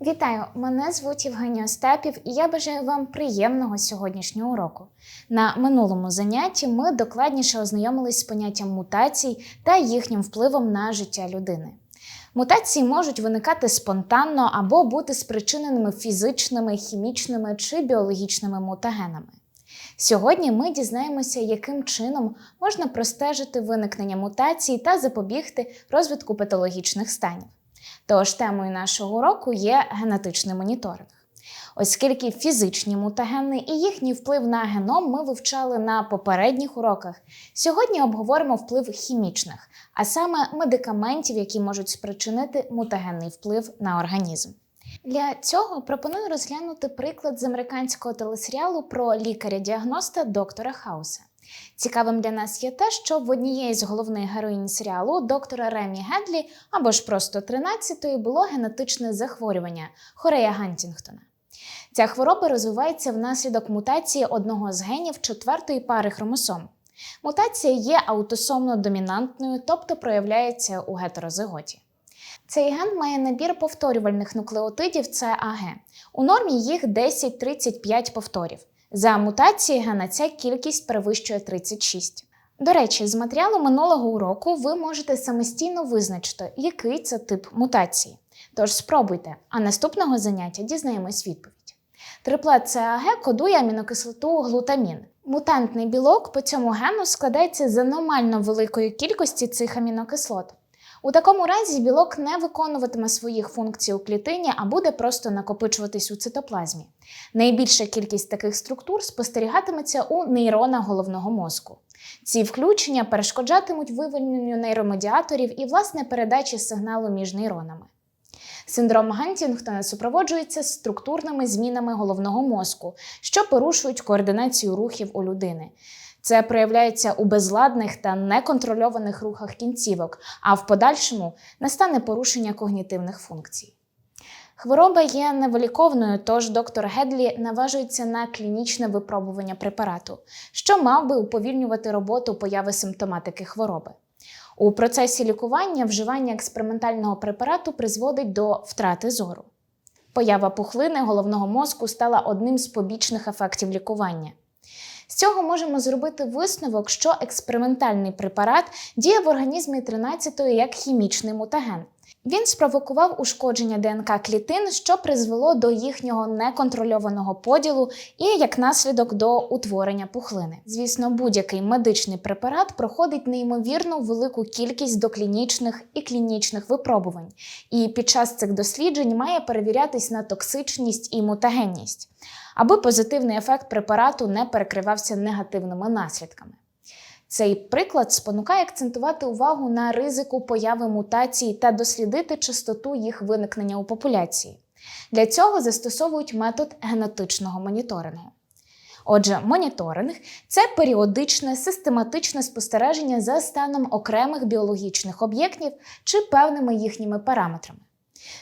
Вітаю! Мене звуть Євгенія Остапів, і я бажаю вам приємного сьогоднішнього уроку. На минулому занятті ми докладніше ознайомились з поняттям мутацій та їхнім впливом на життя людини. Мутації можуть виникати спонтанно або бути спричиненими фізичними, хімічними чи біологічними мутагенами. Сьогодні ми дізнаємося, яким чином можна простежити виникнення мутацій та запобігти розвитку патологічних станів. Тож темою нашого уроку є генетичний моніторинг. Оскільки фізичні мутагени і їхній вплив на геном ми вивчали на попередніх уроках, сьогодні обговоримо вплив хімічних, а саме медикаментів, які можуть спричинити мутагенний вплив на організм. Для цього пропоную розглянути приклад з американського телесеріалу про лікаря-діагноста доктора Хауса. Цікавим для нас є те, що в однієї з головних героїнь серіалу доктора Ремі Гедлі або ж просто 13-ї було генетичне захворювання хорея Гантінгтона. Ця хвороба розвивається внаслідок мутації одного з генів четвертої пари хромосом. Мутація є аутосомно домінантною, тобто проявляється у гетерозиготі. Цей ген має набір повторювальних нуклеотидів CAG. У нормі їх 10-35 повторів. За мутації гена ця кількість перевищує 36. До речі, з матеріалу минулого уроку ви можете самостійно визначити, який це тип мутації. Тож спробуйте, а наступного заняття дізнаємось відповідь. Триплет CAG кодує амінокислоту глутамін. Мутантний білок по цьому гену складається з аномально великої кількості цих амінокислот. У такому разі білок не виконуватиме своїх функцій у клітині, а буде просто накопичуватись у цитоплазмі. Найбільша кількість таких структур спостерігатиметься у нейронах головного мозку. Ці включення перешкоджатимуть вивільненню нейромедіаторів і власне передачі сигналу між нейронами. Синдром Гантінгтона супроводжується структурними змінами головного мозку, що порушують координацію рухів у людини. Це проявляється у безладних та неконтрольованих рухах кінцівок, а в подальшому настане порушення когнітивних функцій. Хвороба є невиліковною, тож доктор Гедлі наважується на клінічне випробування препарату, що мав би уповільнювати роботу появи симптоматики хвороби. У процесі лікування вживання експериментального препарату призводить до втрати зору. Поява пухлини головного мозку стала одним з побічних ефектів лікування. З цього можемо зробити висновок, що експериментальний препарат діє в організмі 13-ї як хімічний мутаген. Він спровокував ушкодження ДНК клітин, що призвело до їхнього неконтрольованого поділу і як наслідок до утворення пухлини. Звісно, будь-який медичний препарат проходить неймовірно велику кількість доклінічних і клінічних випробувань, і під час цих досліджень має перевірятись на токсичність і мутагенність, аби позитивний ефект препарату не перекривався негативними наслідками. Цей приклад спонукає акцентувати увагу на ризику появи мутацій та дослідити частоту їх виникнення у популяції. Для цього застосовують метод генетичного моніторингу. Отже, моніторинг це періодичне систематичне спостереження за станом окремих біологічних об'єктів чи певними їхніми параметрами.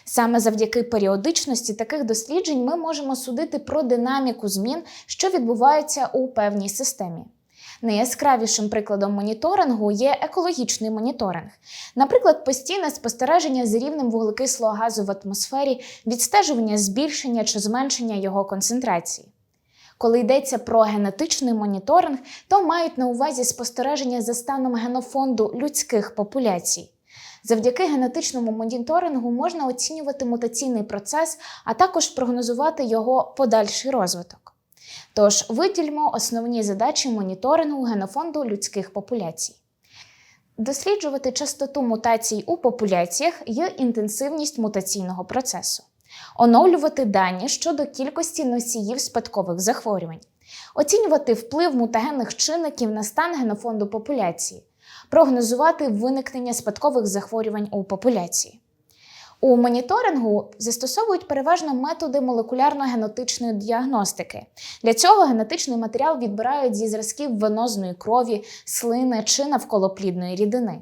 Саме завдяки періодичності таких досліджень ми можемо судити про динаміку змін, що відбуваються у певній системі. Найяскравішим прикладом моніторингу є екологічний моніторинг, наприклад, постійне спостереження з рівнем вуглекислого газу в атмосфері, відстежування збільшення чи зменшення його концентрації. Коли йдеться про генетичний моніторинг, то мають на увазі спостереження за станом генофонду людських популяцій. Завдяки генетичному моніторингу можна оцінювати мутаційний процес, а також прогнозувати його подальший розвиток. Тож видільмо основні задачі моніторингу генофонду людських популяцій. Досліджувати частоту мутацій у популяціях є інтенсивність мутаційного процесу, оновлювати дані щодо кількості носіїв спадкових захворювань, оцінювати вплив мутагенних чинників на стан генофонду популяції, прогнозувати виникнення спадкових захворювань у популяції. У моніторингу застосовують переважно методи молекулярно-генетичної діагностики. Для цього генетичний матеріал відбирають зі зразків венозної крові, слини чи навколоплідної рідини.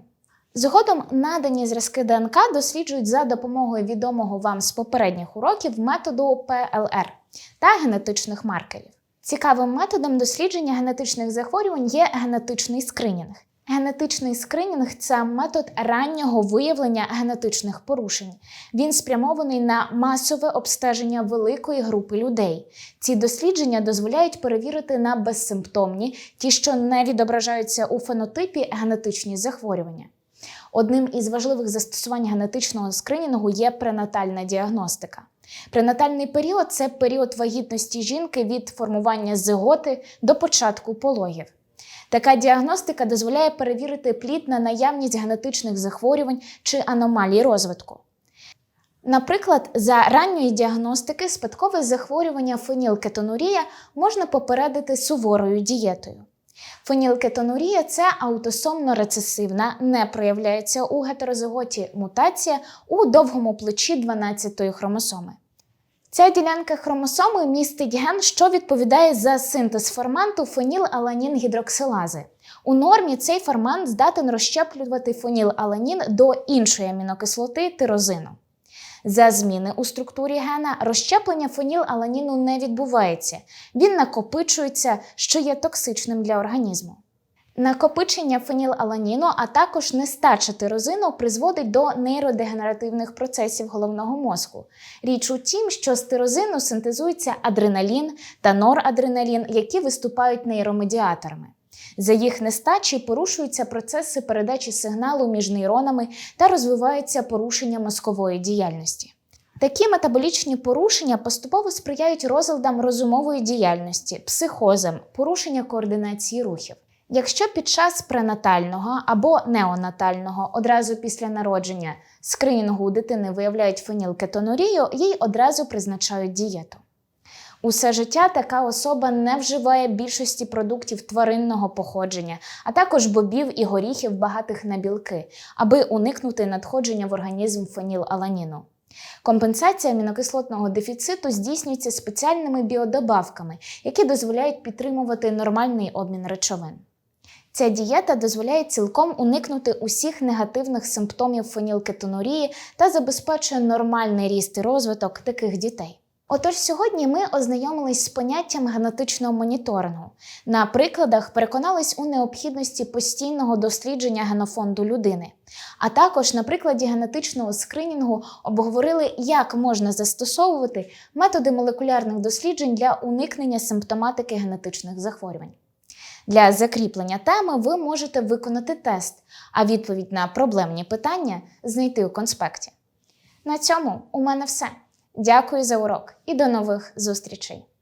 Згодом надані зразки ДНК досліджують за допомогою відомого вам з попередніх уроків методу ПЛР та генетичних маркерів. Цікавим методом дослідження генетичних захворювань є генетичний скринінг. Генетичний скринінг це метод раннього виявлення генетичних порушень. Він спрямований на масове обстеження великої групи людей. Ці дослідження дозволяють перевірити на безсимптомні, ті, що не відображаються у фенотипі генетичні захворювання. Одним із важливих застосувань генетичного скринінгу є пренатальна діагностика. Пренатальний період це період вагітності жінки від формування зиготи до початку пологів. Така діагностика дозволяє перевірити плід на наявність генетичних захворювань чи аномалій розвитку. Наприклад, за ранньої діагностики спадкове захворювання фенілкетонурія можна попередити суворою дієтою. Фенілкетонурія це аутосомно рецесивна, не проявляється у гетерозиготі мутація у довгому плечі 12-ї хромосоми. Ця ділянка хромосоми містить ген, що відповідає за синтез ферменту фенілаланін-гідроксилази. У нормі цей фермент здатен розщеплювати фенілаланін до іншої амінокислоти тирозину. За зміни у структурі гена розщеплення фенілаланіну не відбувається, він накопичується, що є токсичним для організму. Накопичення фенілаланіну, а також нестача тирозину призводить до нейродегенеративних процесів головного мозку. Річ у тім, що з тирозину синтезується адреналін та норадреналін, які виступають нейромедіаторами. За їх нестачі порушуються процеси передачі сигналу між нейронами та розвиваються порушення мозкової діяльності. Такі метаболічні порушення поступово сприяють розладам розумової діяльності, психозам, порушення координації рухів. Якщо під час пренатального або неонатального одразу після народження скринінгу дитини виявляють фенілкетонурію, їй одразу призначають дієту. Усе життя така особа не вживає більшості продуктів тваринного походження, а також бобів і горіхів, багатих на білки, аби уникнути надходження в організм фенілаланіну. Компенсація амінокислотного дефіциту здійснюється спеціальними біодобавками, які дозволяють підтримувати нормальний обмін речовин. Ця дієта дозволяє цілком уникнути усіх негативних симптомів фенілкетонурії та забезпечує нормальний ріст і розвиток таких дітей. Отож, сьогодні ми ознайомились з поняттям генетичного моніторингу. На прикладах переконались у необхідності постійного дослідження генофонду людини. А також на прикладі генетичного скринінгу обговорили, як можна застосовувати методи молекулярних досліджень для уникнення симптоматики генетичних захворювань. Для закріплення теми ви можете виконати тест, а відповідь на проблемні питання знайти у конспекті. На цьому у мене все. Дякую за урок і до нових зустрічей!